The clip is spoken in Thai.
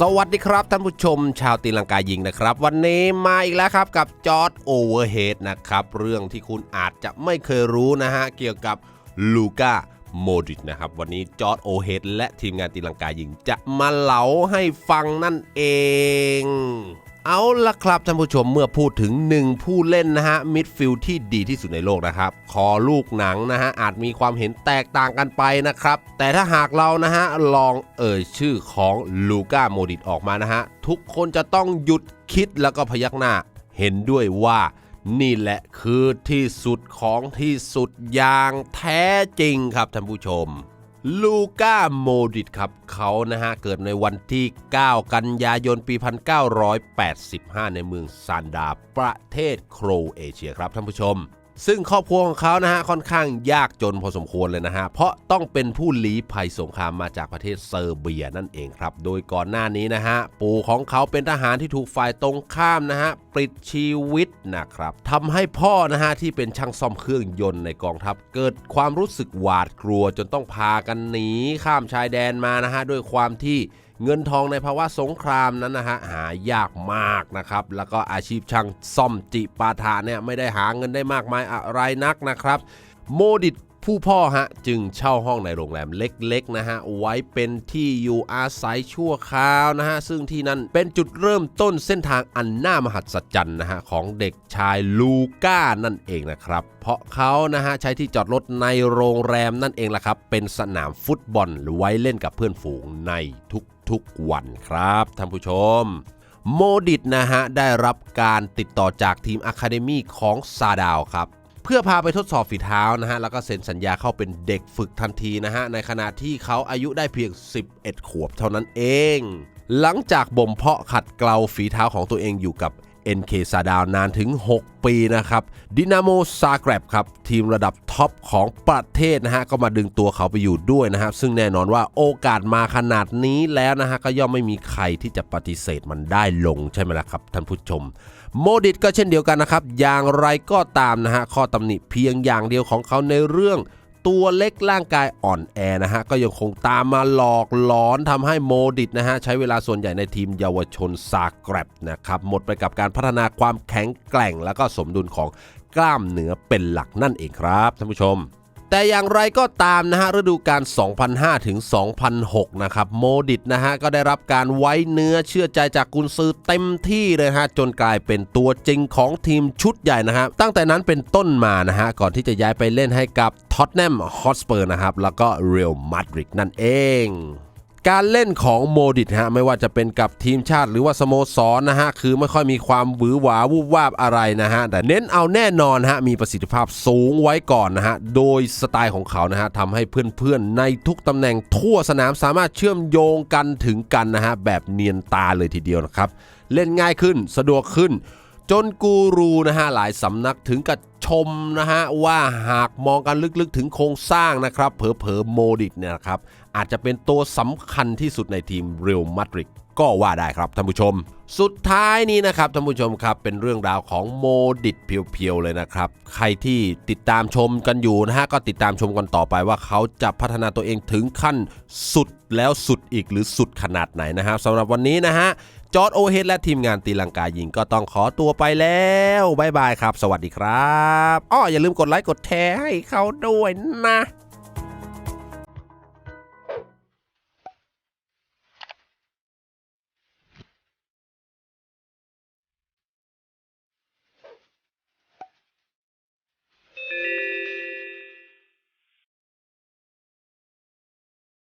สวัสดีครับท่านผู้ชมชาวตีลังกายิงนะครับ วันนี้มาอีกแล้วครับกับจอร์ดโอเวอร์เฮดนะครับ เรื่องที่คุณอาจจะไม่เคยรู้นะฮะ เกี่ยวกับลูก้าโมดริชนะครับ วันนี้จอร์ดโอเฮดและทีมงานตีลังกายิงจะมาเล่าให้ฟังนั่นเอง เอาละครับท่านผู้ชมเมื่อพูดถึงหนึ่งผู้เล่นนะฮะมิดฟิลด์ที่ดีที่สุดในโลกนะครับ คอลูกหนังนะฮะอาจมีความเห็นแตกต่างกันไปนะครับ แต่ถ้าหากเรานะฮะลองเอ่ยชื่อของลูก้าโมดิตออกมานะฮะทุกคนจะต้องหยุดคิดแล้วก็พยักหน้า เห็นด้วยว่านี่แหละคือที่สุดของที่สุดอย่างแท้จริงครับท่านผู้ชม ลูก้าโมดริตครับเขานะฮะเกิดในวันที่ 9 กันยายนปี 1985 ในเมืองซานดา ประเทศโครเอเชียครับท่านผู้ชม ซึ่งครอบครัวของเขานะฮะค่อนข้างยากจนพอสมควรเลยนะฮะเพราะต้องเป็นผู้ลี้ภัยสงครามมาจากประเทศเซอร์เบียนั่นเองครับ โดยก่อนหน้านี้นะฮะปู่ของเขาเป็นทหารที่ถูกฝ่ายตรงข้ามนะฮะปลิดชีวิตนะครับทำให้พ่อนะฮะที่เป็นช่างซ่อมเครื่องยนต์ในกองทัพเกิดความรู้สึกหวาดกลัวจนต้องพากันหนีข้ามชายแดนมานะฮะด้วยความที่ เงินทองในภาวะสงครามนั้นนะฮะหายากมากนะครับ แล้วก็อาชีพช่างซ่อมจิปาถาเนี่ยไม่ได้หาเงินได้มากมายอะไรนักนะครับ โมดิต ผู้พ่อฮะจึงเช่าห้องในโรงแรมเล็กๆนะฮะไว้เป็นที่อยู่อาศัยชั่วคราวนะฮะซึ่งที่นั่นเป็นจุดเริ่มต้นเส้นทางอันน่ามหัศจรรย์นะฮะของเด็กชายลูก้านั่นเองนะครับ เพราะเขานะฮะใช้ที่จอดรถในโรงแรมนั่นเองล่ะครับ เป็นสนามฟุตบอลไว้เล่นกับเพื่อนฝูงในทุกๆวันครับท่านผู้ชมโมดิตนะฮะได้รับการติดต่อจากทีมอะคาเดมี่ของซาดาวครับ เพื่อพาไปทดสอบฝีเท้านะฮะแล้วก็เซ็นสัญญาเข้าเป็นเด็กฝึกทันทีนะฮะในขณะที่เขาอายุได้เพียง 11 ขวบเท่านั้นเอง หลังจากบ่มเพาะขัดเกลาฝีเท้าของตัวเองอยู่กับ NK ซาดาวนานถึง 6 ปีนะครับดินาโมซาแกรบครับทีมระดับท็อปของประเทศนะฮะก็มาดึงตัวเขาไปอยู่ด้วยนะครับซึ่งแน่นอนว่าโอกาสมาขนาดนี้แล้วนะฮะก็ย่อมไม่มีใครที่จะปฏิเสธมันได้ลงใช่ไหมล่ะครับท่านผู้ชม โมดิตก็เช่นเดียวกันนะครับ อย่างไรก็ตามนะฮะข้อตำหนิเพียงอย่างเดียวของเขาในเรื่องตัวเล็กร่างกายอ่อนแอนะฮะก็ยังคงตามมาหลอกหลอนทำให้โมดิตนะฮะใช้เวลาส่วนใหญ่ในทีมเยาวชนซาแกรบนะครับหมดไปกับการพัฒนาความแข็งแกร่ง แล้วก็สมดุลของกล้ามเนื้อเป็นหลักนั่นเองครับท่านผู้ชม แต่อย่างไรก็ตามนะฮะฤดูกาล 2005 ถึง 2006 นะครับโมดิตนะฮะก็ได้รับการไว้เนื้อเชื่อใจจากกุนซือเต็มที่เลยฮะจนกลายเป็นตัวจริงของทีมชุดใหญ่นะฮะตั้งแต่นั้นเป็นต้นมานะฮะก่อนที่จะย้ายไปเล่นให้กับท็อตแนมฮอตสเปอร์นะครับแล้วก็เรอัลมาดริดนั่นเอง การเล่นของโมดิตฮะไม่ว่าจะเป็นกับทีมชาติหรือว่าสโมสรนะฮะคือไม่ค่อยมีความหวือหวาวูบวาบอะไรนะฮะแต่เน้นเอาแน่นอนฮะมีประสิทธิภาพสูงไว้ก่อนนะฮะโดยสไตล์ของเขานะฮะทำให้เพื่อนๆ ในทุกตำแหน่งทั่วสนามสามารถเชื่อมโยงกันถึงกันนะฮะแบบเนียนตาเลยทีเดียวนะครับ เล่นง่ายขึ้นสะดวกขึ้น จนกูรูนะฮะหลายสำนักถึงกับ ชมนะฮะว่าหากมองกันลึกๆถึงโครงสร้างนะครับ เผลอๆโมดิตเนี่ยครับอาจจะเป็นตัวสำคัญที่สุดในทีมเรอัลมาดริดก็ว่าได้ครับท่านผู้ชม สุดท้ายนี้นะครับท่านผู้ชมครับเป็นเรื่องราวของโมดิตเพียวๆเลยนะครับ ใครที่ติดตามชมกันอยู่นะฮะก็ติดตามชมกันต่อไปว่าเขาจะพัฒนาตัวเองถึงขั้นสุดแล้วสุดอีกหรือสุดขนาดไหนนะฮะสำหรับวันนี้นะฮะจอร์ดโอเฮดและทีมงานตีลังกายิงก็ต้องขอตัวไปแล้วบายบายครับ สวัสดีครับอ้ออย่าลืมกดไลค์กดแชร์ให้เขาด้วยนะ